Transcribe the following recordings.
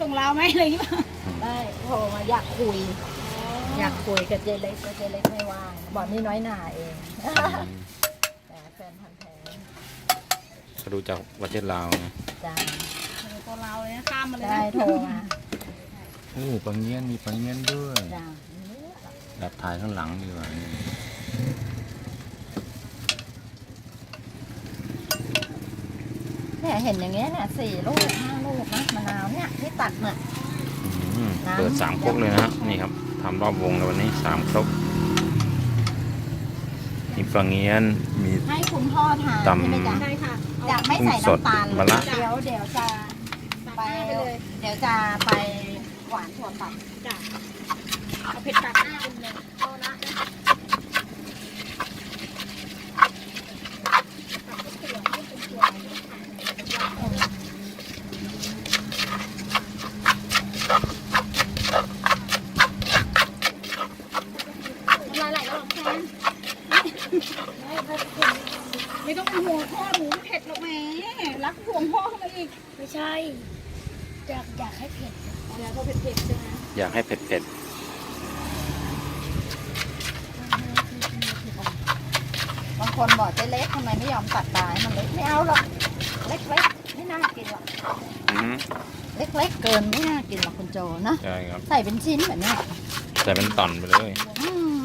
ส่งเราไหมอะไรอย่างเงี้ยได้โทรมาอยากคุย อยากคุยกับเจเล็กก็เจเล็กไม่ว่างบอกนี่น้อยหน่าเองแต่แฟนพันธ์แท้เขาดูจากประเทศลาวไงจ้าตัวเราเลยนะข้ามมาเลยได้นะโทรมาโอ้ปังเงี้ยนมีปังเงี้ยนด้วยจ้า แบบถ่ายข้างหลังดีกว่านี่ เนี่ยเห็นอย่างเงี้ยเนี่ยสี่ลูกห้าลูกนะมะนาวเนี่ยที่ตัดเนี่ย อืมน้ำ เปิดสามครกเลยนะฮะนี่ครับทำรอบวงเลยวันนี้สามครกมีปังเงี้ยนมี ให้คุณพ่อทานตำ ใช่ไหมจ๊ะใช่ค่ะเอาอยากไม่ใส่กุ้งสดน้ำตาลมะระเดี๋ยวเดี๋ยวจะไป ไปเลยเดี๋ยวจะไปหวานถั่วตัดจ้ะเอาเผ็ดตัดหน้าคุณเลยเอาละนะตัดก็เปลือกให้เป็นตัวน้ำลายไหลแล้วหรอแฟนไม่ต้องเป็นห่วงพ่อหนูเผ็ดหรอกแหม่รักห่วงพ่อเข้ามาอีก ไม่ใช่ อยากอยากให้เผ็ด เดี๋ยวเขาเผ็ดๆใช่ไหม อยากให้เผ็ดเผ็ดบางคนบอกเจ๊เล็กทำไมไม่ยอมตัดตายมันเล็กไม่เอาหรอกเล็กๆไม่น่ากินหรอกๆอืมเล็กๆเกินไม่น่ากินหรอกคุณโจนะใช่ครับใส่เป็นชิ้นแบบเนี้ยใส่เป็นตอนไปเลยอืม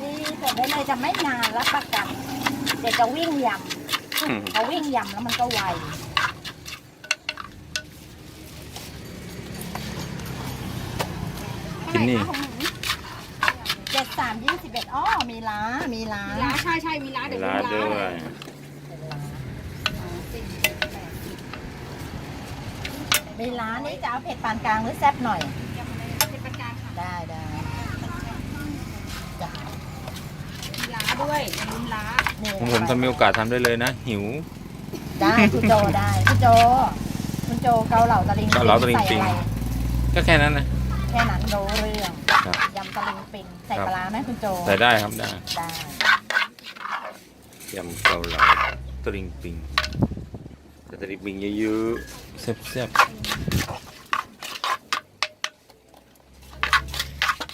นี่แต่ได้เลยจะไม่นานรับประกันเดี๋ยวจะวิ่งยอืมำพอวิ่งยำแล้วมันก็ไว นนี่ เจ็ดสามยี่สิบเอ็ดอ้อมีล้ามีล้ามีร้านใช่ใช่มีร้านเวเดี๋ยวลามีด้ร้านวยมีล้านี่จะเอาเผ็ดปานกลางหรือแซ่บหน่อย เป็นประการค่ะได้ได้จ้ะมีร้านด้วยลืมร้านนี่ผมผมถ้ามีโอกาสทำได้เลยนะ หิว ได้คุณโจได้คุณโจคุณโจเกาเหลาตะลิงเกาเหลาตะลิงปิง ใส่อะไรก็แค่นั้นนะ แค่นั้นรู้เรื่องครับ ยำตะลิงปิงใส่ครับปลาร้าไหมคุณโจใส่ได้ครับได้ได้ยำเกาเหลาตริงปิงแต่ตริงปิงเยอะๆแซ่บๆ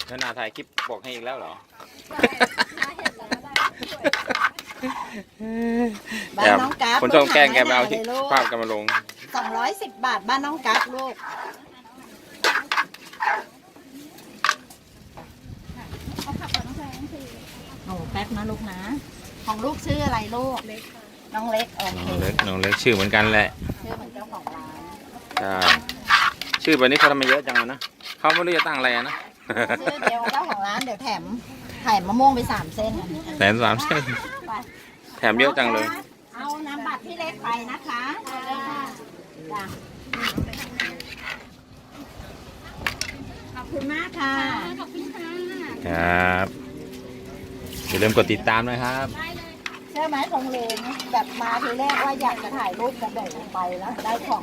แล้วนาถ่ายคลิปบอกให้อีกแล้วเหรอ บ้านน้องกั๊กคนชอบแกล้งแกไปเอาที่ลูกภาพกันมาลง สองร้อยสิบบาทบ้านน้องกั๊กลูก เขาขับมาต้องแพงคือโอ้แป๊บนะลูกนะ ของลูกชื่ออะไรลูก เล็กค่ะน้องเล็กโอน้เคองเล็กน้องเล็กชื่อเหมือนกันแหละชื่อเหมือนเจ้าของร้านใช่ชื่อแบบนี้เขาทำไมเยอะจังอะนะเขาไม่รู้จะตั้งอะไรอะนะ ชื่อเดียวกับเจ้าของร้านเดี๋ยวแถมแถมมะม่วงไปสามเส้นแสนสามเส้นไป แถมเยอะจังเลย เอาน้ำบัตรพี่เล็กไปนะคะจ้ะ ขอบ คุณมากค่ะ ขอบคุณค่ะ ครับอย่าลืมกดติดตามนะครับได้เลยเชื่อไหมคงเลงแบบมาทีแรกว่าอยากจะถ่ายรูปกระโดดลงไปแล้วได้ของ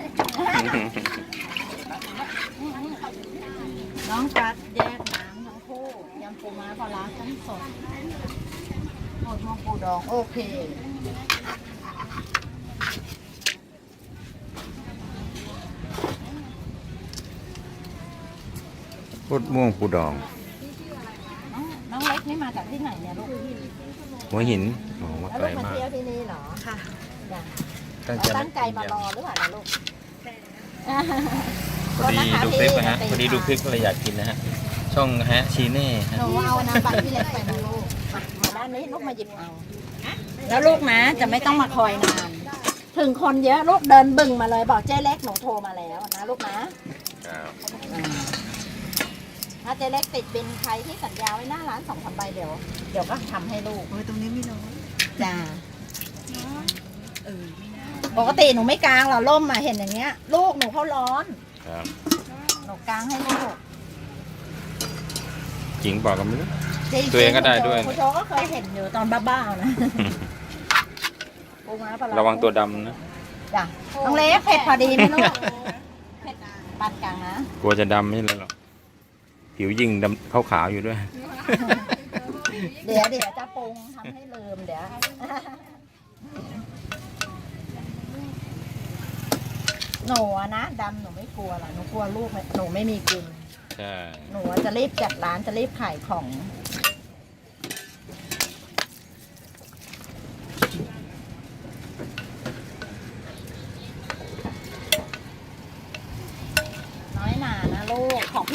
น้องกัดแยกน้ำทั้งคู่ยำปูม้าปลาร้าทั้งสดหมดมองปูดองโอเค พุดม่วงปูดอง น้องน้องเล็กนี่มาจากที่ไหนเนี่ยลูกหัวหินโอ้มาแล้วไกลลูกมามากเที่ยวที่นี่เหรอค่ะจ้ะตั้งเอาตั้งใจมารอหรือเปล่าล่ะลูกพอดีดูคลิปนะฮะพอดีดูคลิปก็เลยอยากกินนะฮะ ช่องฮะชีเน่ฮะหนูเอาน้ำบัตรพี่เล็กไปนะลูกมามาด้านนี้ลูกมาหยิบเอาแล้วลูกนะจะไม่ต้องมาคอยนาน ถึงคนเยอะลูกเดินบึงมาเลยบอกเจ๊เล็กหนูโทรมาแล้วนะลูกนะ ครับ ถ้าเจ๊เล็กติดบินใครที่สัญญาไว้หน้าร้านสองพันใบเดี๋ยว เดี๋ยวก็ทำให้ลูก โอ้ยตรงนี้ไม่น้อยจ้าเออไม่น่าปกติหนูไม่กลางหรอล่มมาเห็นอย่างเงี้ย ลูกหนูเขาร้อน ครับ หนูกลางให้ลูกจริงเปล่าก็ไม่รู้ จริๆตัวเองก็ได้ด้วย คุณโจก็เคยเห็นอยู่ตอนบ้าๆนะปูม้าปลาาระวังตัวดำนะ จ้ะน้องเล็กเผ็ดพอดีไหมลูกเผ็ดปานกลางนะ กลัวจะดำไม่ใช่หรอก ผิวยิ่งดำขาวๆอยู่ด้วย เดี๋ยวเดี๋ยวจะปรุงทำให้ลืมเดี๋ยวหนูนะดำหนูไม่กลัวหรอกหนูกลัวลูกหนูไม่มีกิน ใช่ หนูจะรีบจัดร้านจะรีบขายของ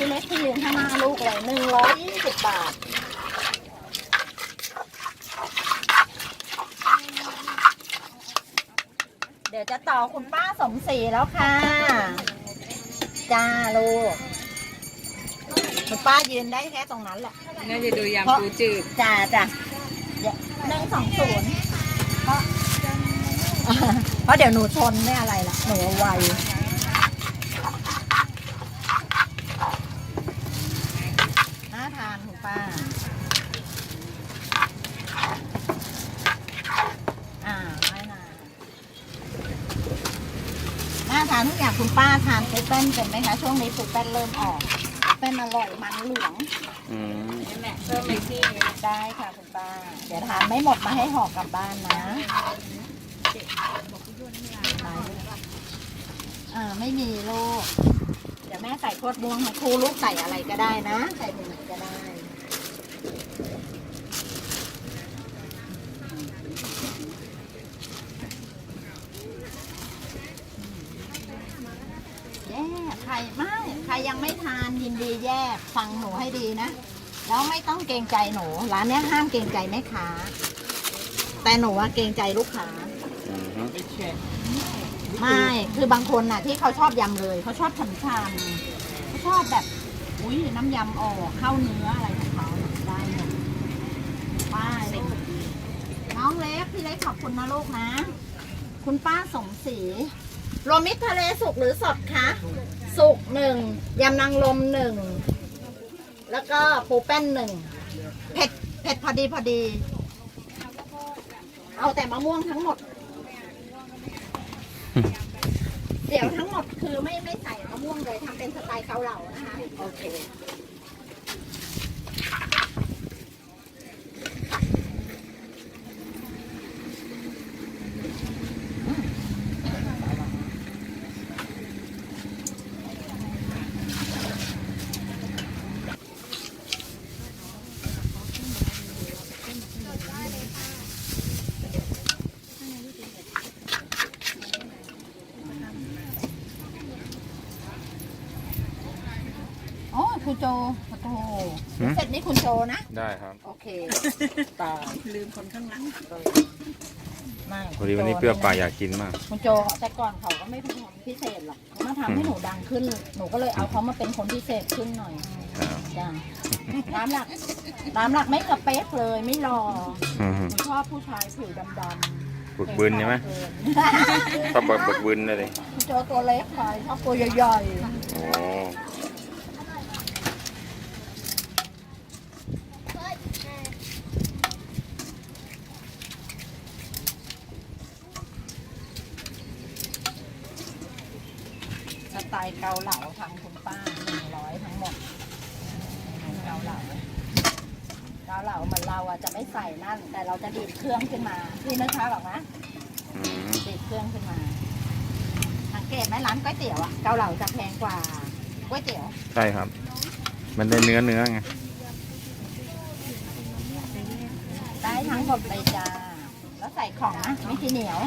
กของพี่เล็กที่ยืนข้างหน้าลูกเลยหนึ่งร้อยยี่สิบบาท เดี๋ยวจะต่อคุณป้าสมศรีแล้วค่ะ จ้าลูก คุณป้ายืนได้แค่ตรงนั้นแหละน่าจะดูยำปูจืดจ้าจ้าเดี๋ยวหนึ่งสองศูนย์เพราะเพราะเดี๋ยวหนูชนไม่อะไรล่ะ หนูไว คุณป้าอ่าไม่นานน่าทานทุกอย่างคุณป้าทานปูแป้นเป็นไหมคะ ช่วงนี้ปูแป้นเริ่มออกปูแป้นอร่อยมันเหลืองอืมแม่เพิ่มไปที่ได้ค่ะคุณป้า เดี๋ยวทานไม่หมดมาให้ห่อกลับบ้านนะอ่าไม่มีลูก เดี๋ยวแม่ใส่ขวดม่วงให้ครูลูกใส่อะไรก็ได้นะ ใส่ถุงไหนก็ได้ แยกใครไม่ใครยังไม่ทานยินดีแยกฟังหนูให้ดีนะ แล้วไม่ต้องเกรงใจหนูร้านเนี้ยห้ามเกรงใจแม่ค้าแต่หนูว่าเกรงใจลูกค้า อืมฮึไม่ คือบางคนน่ะที่เขาชอบยำเลยเขาชอบฉ่ำๆเขาชอบแบบ อุ้ยน้ำยำออกเข้าเนื้ออะไรของเขาน่ะได้หมดป้าลูกน้องเล็กพี่เล็กขอบคุณนะลูกนะ คุณป้าสมศรีรวมมิตรทะเลสุกหรือสดคะ สุกหนึ่งยำนางรมหนึ่งแล้วก็ปูแป้นหนึ่งเผ็ดเผ็ดพอดีพอดี เอาแต่มะม่วงทั้งหมด เดี๋ยวทั้งหมดคือไม่ไม่ใส่มะม่วงเลยทำเป็นสไตล์เกาเหลานะคะโอเค โอ้คุณโจโอ้โหเสร็จนี่คุณโจนะ ได้ครับ โอเคต่อลืมคนข้างหลังไม่พอดีวันนี้เปรี้ยวปากอยากกินมาก คุณโจแต่ก่อนเขาก็ไม่เป็นคนพิเศษหรอกเขามาทำให้หนูดังขึ้น หนูก็เลยเอาเขามาเป็นคนพิเศษขึ้นหน่อยครับ จ้าน้ำหลักน้ำหลักไม่กระเป๊กเลยไม่รออืมหฮึนูชอบผู้ชายผิวดำๆบึกบึนใช่ไหมเกินชอบแบบบึกบึนเลยคุณโจตัวเล็กไปชอบตัวใหญ่โอ้ๆ ไตล์เกาเหลาทางคุณป้าหนึ่งร้อยทั้งหมดเกาเหลาเกาเหลาเหมือนเราอะจะไม่ใส่นั่น แต่เราจะดีดเครื่องขึ้นมาพี่นึกภาพออกนะอืมดีดเครื่องขึ้นมาสังเกตไหมร้านก๋วยเตี๋ยวอะเกาเหลาจะแพงกว่าก๋วยเตี๋ยว ใช่ครับ มันได้เนื้อเนื้อไงได้ทั้งหมดเลยจ้า แล้วใส่ของนะไม่ขี้เหนียว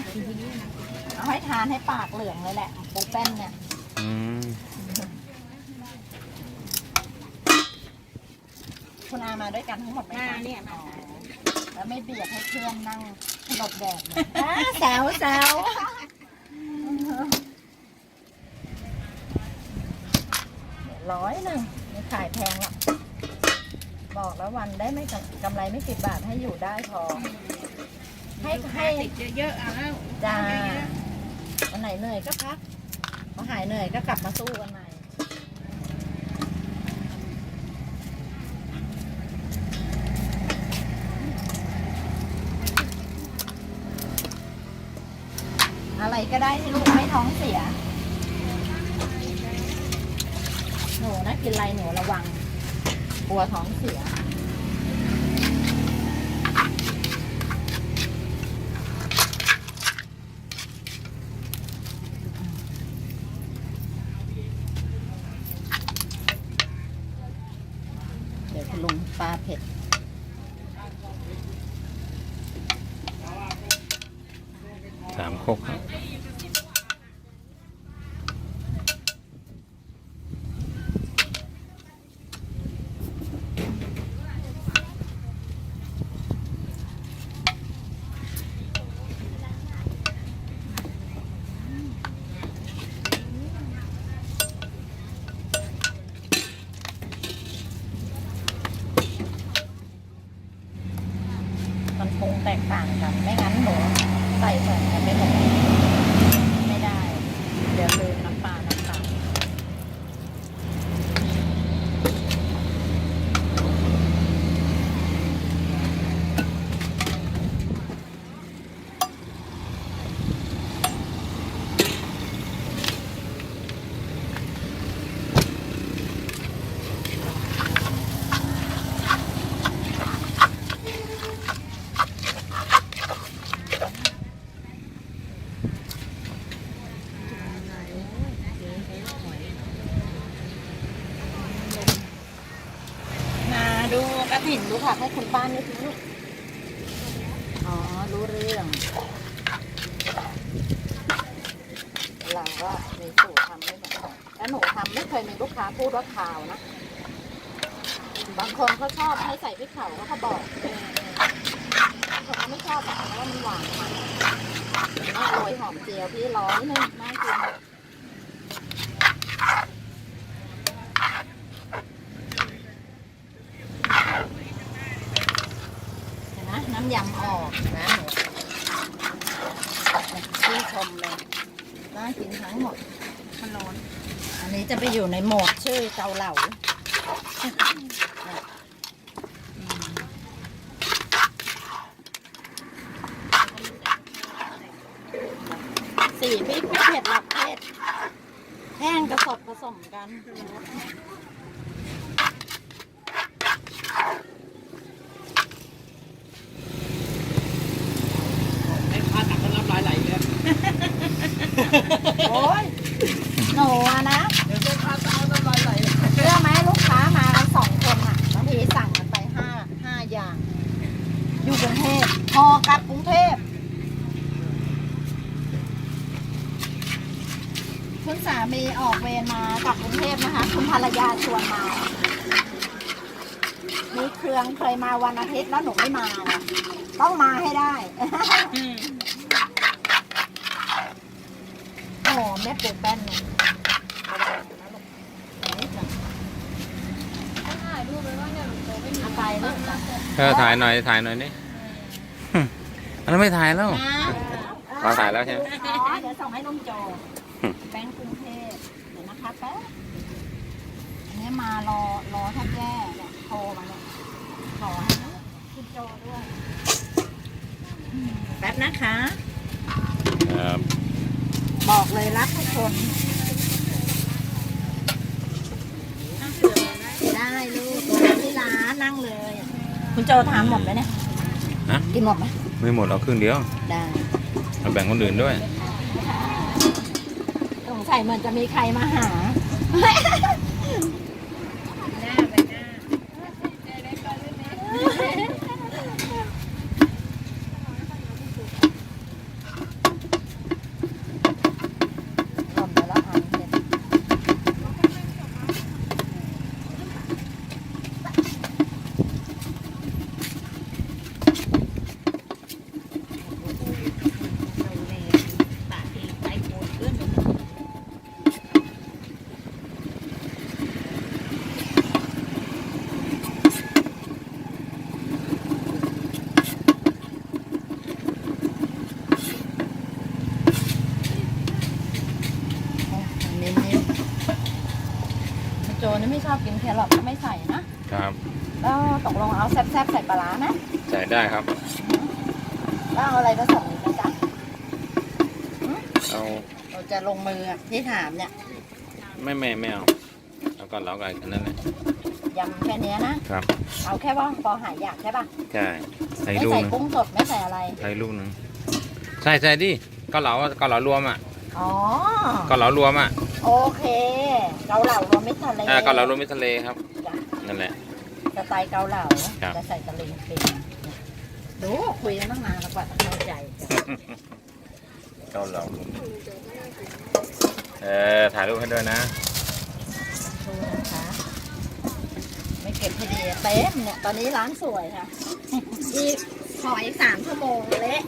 เอาให้ทานให้ปากเหลืองเลยแหละปูแป้นเนี่ย คุณอามาด้วยกันทั้งหมดไหมมาคะเนี่ยอ๋อแล้วไม่เบียดให้เพื่อนนั่งหลบแดดเลยอ่าแซวแซวร้อยหนึ่งไม่ขายแพงหรอกบอกแล้ววันได้ไม่กำกำไรไม่สิบบาทให้อยู่ได้พอ ให้ให้ ติดเยอะๆเอาแล้วจ้าวันไหนเหนื่อยก็พักพอ หายเหนื่อยก็กลับมาสู้กันใหม่อะไรก็ได้ที่ลูกไม่ท้องเสีย หนูนะกินอะไรหนูระวังกลัวท้องเสีย สามคกครับ มันปรุงแตกต่างกัน ไม่งั้นหนูใส่เหมือนกันไม่หมดไม่ได้ เดี๋ยวลืมน้ำปลา น้ำตาล มาดูิ่นดูค่ะให้คุณป้านี่ลูกอ๋อ รู้เรื่อง เราก็มีสูตรทำไม่เหมือนกันแล้วหนูทำไม่เคยมีลูกค้าพูดว่าขาวนะ บางคนเขาชอบให้ใส่พริกเผาก็เขาบอกเออบางคนเขาไม่ชอบอะเพราะว่ามันหวานมันน่าโรยหอมเจียวพี่ร้อยหนึงน่ากิน เห็นไห มน้ำยำออกนะหนูชื่นชมเลยน่ากินทั้งหมดมันร้อนอันนี้จะไปอยู่ในโหมดชื่อเกาเหลาอืมสีพริกไม่เผ็ดหรอกเผ็ดแห้งกระสดผสมกัน โอ้ยหนูอะนะเชื่อไหมลูกค้ามากันสองคนอะบางทีสั่งกันไปห้าห้าอย่าง อยู่กรุงเทพพอกลับกรุงเทพคุณสามีออกเวรมากลับกรุง เทพนะคะ คุณภรรยาชวนมา มีเครื่องเคยมาวันอาทิตย์แล้วหนูไม่มานะต้องมาให้ได้ โอ้แม่ปลูกแป้นเนี่ยเอาไปลูกนะเออถ่ายหน่อยถ่ายหน่อยนี่อันนั้นไม่ถ่ายแล้วอ๋อถ่ายแล้วใช่ไหมอ๋อเดี๋ยวส่งให้ลุงโจแป้งกรุงเทพเดี๋ยวนะคะแป๊บอั นนี้มารอรอแทบแย่เนี่ยโทรมาเนี่ยขอให้คุณโจด้วยอืมแป๊บนะคะ ครับบอกเลยรักทุกคน ได้ลูกที่ร้านนั่งเลย คุณโจทานหมดไหมเนี่ยฮะกินหมดไหมไม่หมดเอาครึ่งเดียวได้ เอาแบ่งคนอื่นด้วย สงสัยเหมือนจะมีใครมาหา หล่นไปแล้วอะเห็น เน้นๆคุณโจนี่ไม่ชอบกินแครอทก็ไม่ใส่นะ ครับ แล้วตกลงเอาแซ่บๆใส่ปลาร้านะใส่ได้ครับ แล้วเอาอะไรผสมอีกไหมจ๊ะเอาเราจะลงมืออะที่ถามเนี่ยไม่ไม่ไม่เอาเอาก่อนเรากันอันนั้นเลยยำแค่เนี้ยนะครับ เอาแค่ว่าพอหายอยากใช่ป่ะใช่ใส่ไม่ลูกใส่หนึงกุ้งสดไม่ใส่อะไร ใส่ลูกหนึงใส่ใส่ดิเกาเหลาเกาเหลารวมอะอ๋อ เกาเหลารวมอะโอเคเกาเหลารวมมิตรทะเลอ่าเกาเหลารวมมิตรทะเลครับ จ้ะ นั่นแหละ สไตล์เกาเหลาครับ จะใส่ตะลิงปิงดูคุยกันตั้งนานแล้วกว่าจะเข้าใจกันเกาเหลาเออถ่ายรูปให้ด้วยนะ ดูนะคะ ไม่เก็บให้ดีเต็มเนี่ยตอนนี้ร้านสวยค่ะอีกขออีกสามชั่วโมงเละ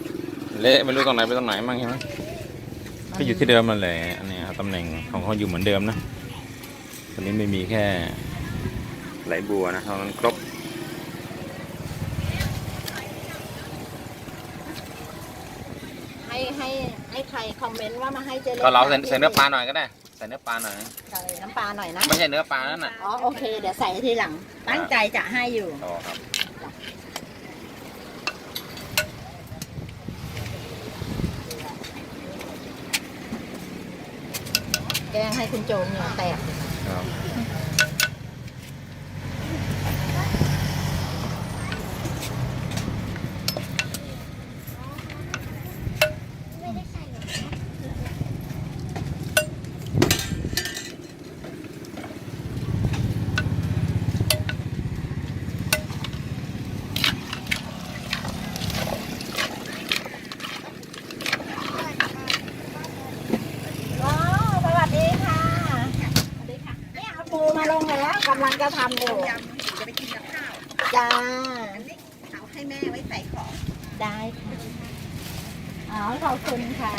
เละไม่รู้ตรงไหนไปตรงไหนมั่งใช่ไหมก็อยู่ที่เดิมมันแหละอันนี้ครับตำแหน่งของเขาอยู่เหมือนเดิมนะตอนนี้ไม่มีแค่ ไหลบัวนะเท่านั้นครบให้ให้ให้ใครคอมเมนต์ว่ามาให้เจเล็ก็เราใส่ใส่เนื้อปลาหน่อยก็ได้ใส่เนื้อปลาหน่อย ใส่น้ำปลาหน่อยนะ ไม่ใช่เนื้อปลานั่นน่ะอ๋อโอเค เดี๋ยวใส่ทีหลัง ตั้งใจจะให้อยู่ ต่อครับแกงให้คุณโจเหงื่อแตก ครับ ไม่ได้ใส่หรอก ว้าวสวัสดีค่ะ สวัสดีค่ะ เนี่ยเอาปูมาลงแล้ว กำลังจะทำอยู่ยำจะไปกินกับข้าว จ้า อันนี้เอาให้แม่ไว้ใส่ของได้ค่ะอ๋อขอบคุณค่ะ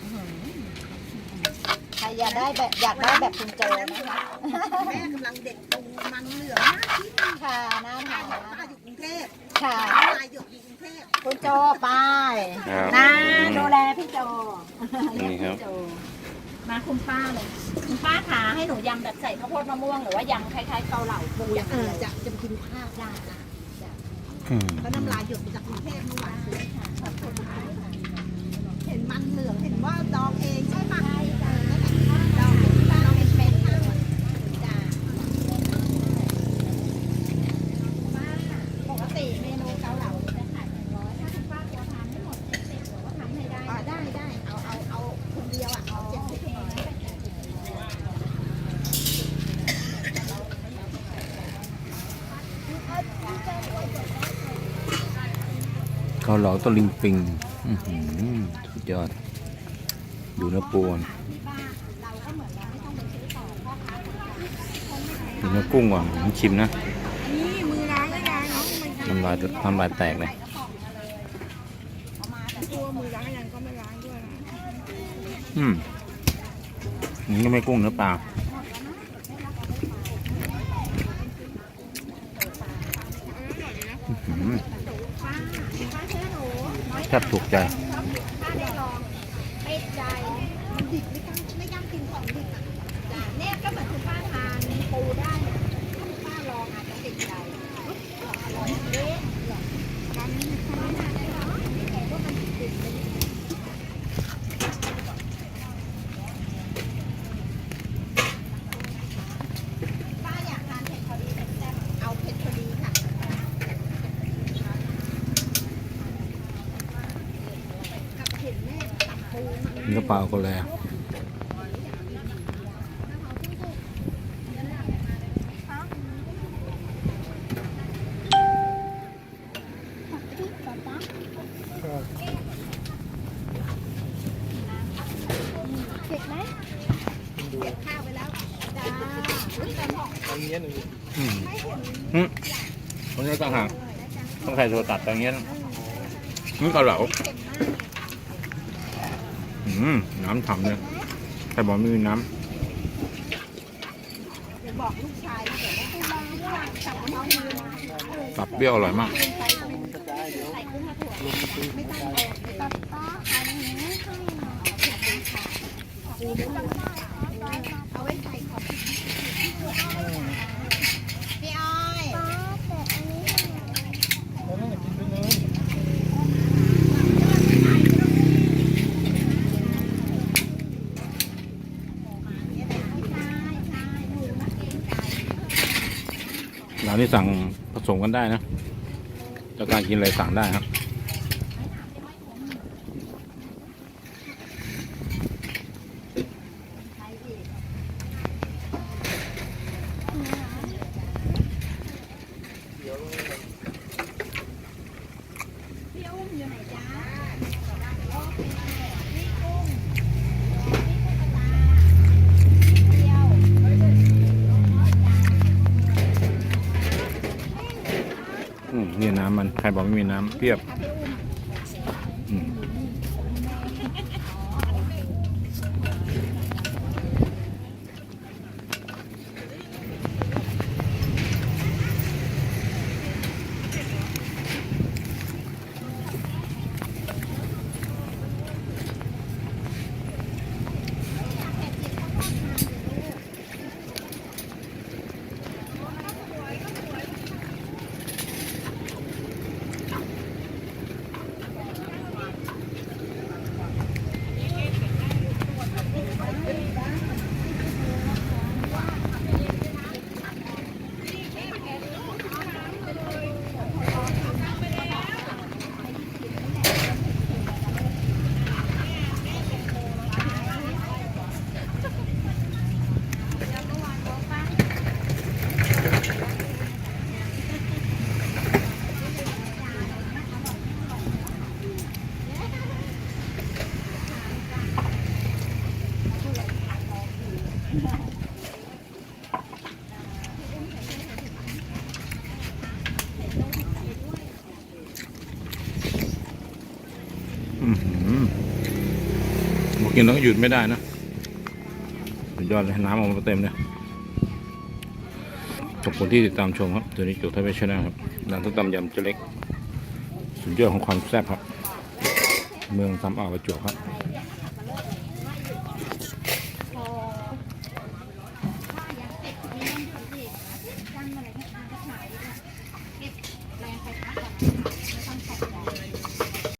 อื้อหือใครอยากได้แบบอยากได้แบบคุณโจนะคะ แม่กำลังเด็ดปูมันเหลืองนะที่ค่ะน่าทานป้าอยู่กรุงเทพค่ะ ป้าอยู่กรุง คุณโจไป้ายครับนะดูแลพี่โจนี่ครับพี่โจมาคุณป้าเลยคุณป้าขาให้หนูยำแบบใส่ข้าวโพดมะม่วงหรือว่ายำคล้ายๆเกาเหลาปูอย่างเอเดีอยวจะจะไปกินข้าวได้นะอืมก็น้ำลายหยดมาจากกรุงเทพเมื่อวานซื้อเห็นมันเหลืองเห็นว่าดองเองใช่ปะใช่จ้ะดองเป็นดองเป็นเป็นจ้ะจ้ะ ปกติเมนูเกาเหลาจะขายหนึ่งร้อยถ้าคุณป้าจะทานไม่หมดเจ็ดสิบหรือว่าทำให้ได้ อ่าได้ได้เอาเอาเอาคนเดียวอะเอาเจ็ดสิบ เหลาตะลิงปิงสุดยอด ดูนื้อปูนดูเนื้อกุ้งก่อนผมชิมนะมือร้างก็ล้างเนาะมันน้ำลายน้ำลายแตกเลยอืมนี่ก็ไม่กุ้งเนื้อปลาอื้อหือ แทบถูกใจ ไม่ใจ มันดิบไม่กล้าไม่กล้ากินของดิบอะ จ้ะเนี่ยก็เหมือนคุณป้าทานปูได้เนี่ยถ้าคุณป้าลองอาจจะติดใจอร่อยเละ ร้านนี้ไม่ค่อยได้ ป้าอยากทานเผ็ดพอดีเผ็ดแซ่บเอาเผ็ดพอดีค่ะ กับเห็นแม่ตักปูมันเนื้อปลาก็เลยเผ็ดไหมเก็บข้าวไปแล้วจ้าอุ๊ยแต่บอกอืมอืมคนนี้ต่างหากต้องใส่ตัวตัดอย่างเงี้ยนะนี่เกาเหลาอืม น้ำฉ่ำเลยแต่บอกไม่มีน้เดี๋ยวบอกลูกชายเดี๋ยวว่าให้ล้างล้างจับน้องมือำตับเปรี้ยวอร่อยมากไม่ต้องออกไม่ต้องป้าอันนี้ให้หน่อยเอาไว้ใส่ของ พี่อ้อย ป้าแต่อันนี้ให้หน่อย ร้า นที่สั่งผสมกันได้นะจะการกินอะไรสั่งได้ครับอืม มีน้ำเปรียบ บอกกินแล้วก็หยุดไม่ได้นะสุดยอดเลยน้ำออกมาเต็มเลยขอบคุณที่ติดตามชมครับตัวนี้จุกทวีชนะครับร้านต้มตำยำเจเล็ก สุดยอดของความแซ่บครับ เมืองซ้ำอ่าวประจวบครับ